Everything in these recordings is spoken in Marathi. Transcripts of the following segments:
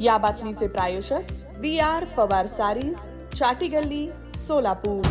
या बातमीचे प्रायोजक B R Pawar sarees Chatigalli Solapur.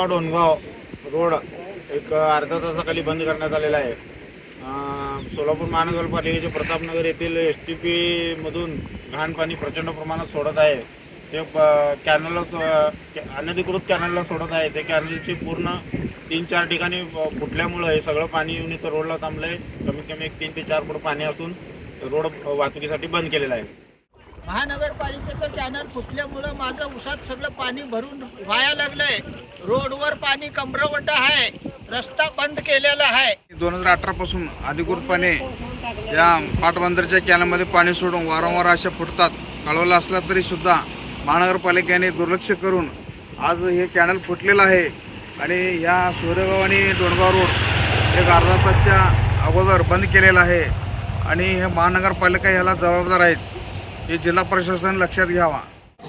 Soregaon Dongaon road एक अर्धा तासाखाली बंद करण्यात आलेला आहे. सोलापूर महानगरपालिकेचे प्रतापनगर येथील एस टी पीमधून घाण पाणी प्रचंड प्रमाणात सोडत आहे. ते प- कॅनलला कॅ- अनधिकृत कॅनलला सोडत आहे. ते कॅनलची पूर्ण तीन चार ठिकाणी फुटल्यामुळं हे सगळं पाणी येऊन इथं रोडला आहे कमीत कमी एक तीन ते चार फूट पाणी असून रोड वाहतुकीसाठी बंद केलेला आहे. महानगरपालिकेचं कॅनल फुटल्यामुळं माझं उसात सगळं पाणी भरून व्हायला लागलंय. रोडवर पाणी कमरवट आहे. रस्ता बंद केलेला आहे. दोन हजार अठरा पासून अधिकृतपणे या पाटबंदरच्या कॅनलमध्ये पाणी सोडून वारंवार अशा फुटतात. कळवलं असला तरी सुद्धा महानगरपालिकेने दुर्लक्ष करून आज हे कॅनल फुटलेलं आहे. आणि या सूर्यगाव आणि डोणगाव रोड एक अर्धा तासच्या अगोदर बंद केलेला आहे. आणि हे महानगरपालिका ह्याला जबाबदार आहेत. हे जिल्हा प्रशासन लक्षात घ्यावा.